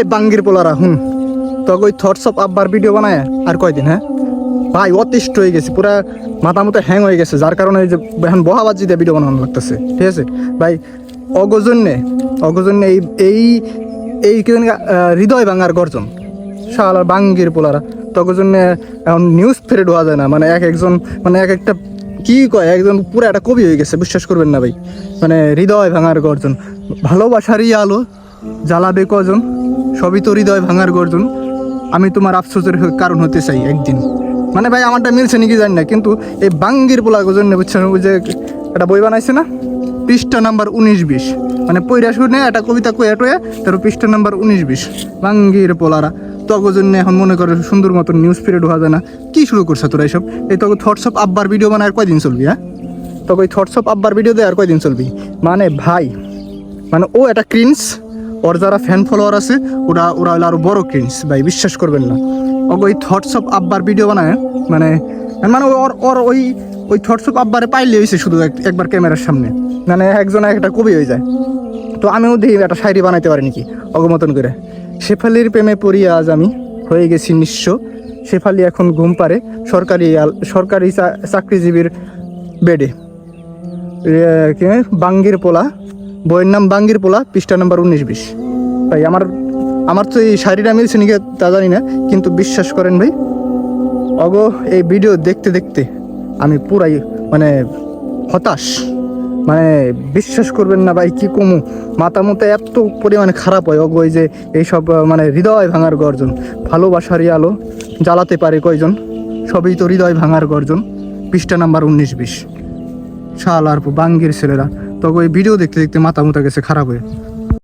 এই বাঙ্গির পোলারা হুন তখন ওই থটস অফ আব্বার ভিডিও বানায় আর কয়দিন হ্যাঁ? ভাই, অতিষ্ঠ হয়ে গেছে, পুরা মাথা মতো হ্যাং হয়ে গেছে, যার কারণে যে এখন বহাবাজি দিয়ে ভিডিও বানানো লাগতেছে, ঠিক আছে? ভাই, অগজন্যে অগজন্যে এই এই এই হৃদয় ভাঙার গর্জন শালা বাঙ্গির পোলারা তখন জন্য এখন নিউজ ফেরে হওয়া যায় না মানে এক একজন মানে এক একটা, কি কয়, একজন পুরো একটা কবি হয়ে গেছে, বিশ্বাস করবেন না ভাই মানে হৃদয় ভাঙার গর্জন, ভালোবাসারই আলো, জ্বালাবে কজন? সবই তো হৃদয় ভাঙার গর্জন। আমি তোমার আফসোসের কারণ হতে চাই একদিন। মানে ভাই, আমারটা মিলছে নাকি জানি না, কিন্তু এই বাঙ্গির পোলা গজন বুঝছেন, ওই যে একটা বই বানাইছে না? পৃষ্ঠা নাম্বার উনিশ বিশ। মানে পৈরা শুনে একটা কবিতা কয়ে টয়ে তারপর পৃষ্ঠা নাম্বার উনিশ বিশ। বাঙ্গির পোলারা তখন জন্য এখন মনে করে সুন্দর মতো নিউজ পিরিয়ড হওয়া যায় না। কি শুরু করছে তোরা এইসব এই তখন থটস অফ আব্বার ভিডিও বানায় আর কয়দিন চলবি হ্যাঁ? তবে ওই থটস অফ আব্বার ভিডিও দেয় আর কয়দিন চলবি? মানে ভাই মানে ও একটা ক্রিন্স ওর যারা ফ্যান ফলোয়ার আছে, ওরা ওরা হলো আরও বড় ক্রিন্স ভাই, বিশ্বাস করবেন না। ওকে ওই থটস অফ আব্বার ভিডিও বানায় মানে মানে ওর ওর ওই ওই থটস অফ আব্বারে পাইলে হয়েছে শুধু এক- একবার ক্যামেরার সামনে। মানে একজন একটা কবি হয়ে যায়। তো আমিও দেখি একটা শায়রি বানাইতে পারি নাকি অগমতন করে। শেফালির প্রেমে পড়িয়া আজ আমি হয়ে গেছি নিঃস্ব। শেফালি এখন ঘুম পারে সরকারি সরকারি চাকরিজীবীর বেডে বাঙ্গির পোলা। বইয়ের নাম বাঙ্গির পোলা, পৃষ্ঠা নাম্বার উনিশ বিশ। ভাই, আমার আমার তো এই শাড়িটা মিলছে নাকি তা জানি না, কিন্তু বিশ্বাস করেন ভাই, অগ, এই ভিডিও দেখতে দেখতে আমি পুরাই মানে হতাশ। মানে বিশ্বাস করবেন না ভাই, কি কমু? মাথা মতো এত পরিমাণে খারাপ হয় অগ ওই যে, এইসব মানে হৃদয় ভাঙার গর্জন। ভালোবাসারই আলো জ্বালাতে পারে কয়জন? সবই তো হৃদয় ভাঙার গর্জন। পৃষ্ঠা নাম্বার উনিশ বিশ। শাল আর বাঙ্গির ছেলেরা। তবে ওই ভিডিও দেখতে দেখতে মাথা মুথা গেছে খারাপ হয়ে।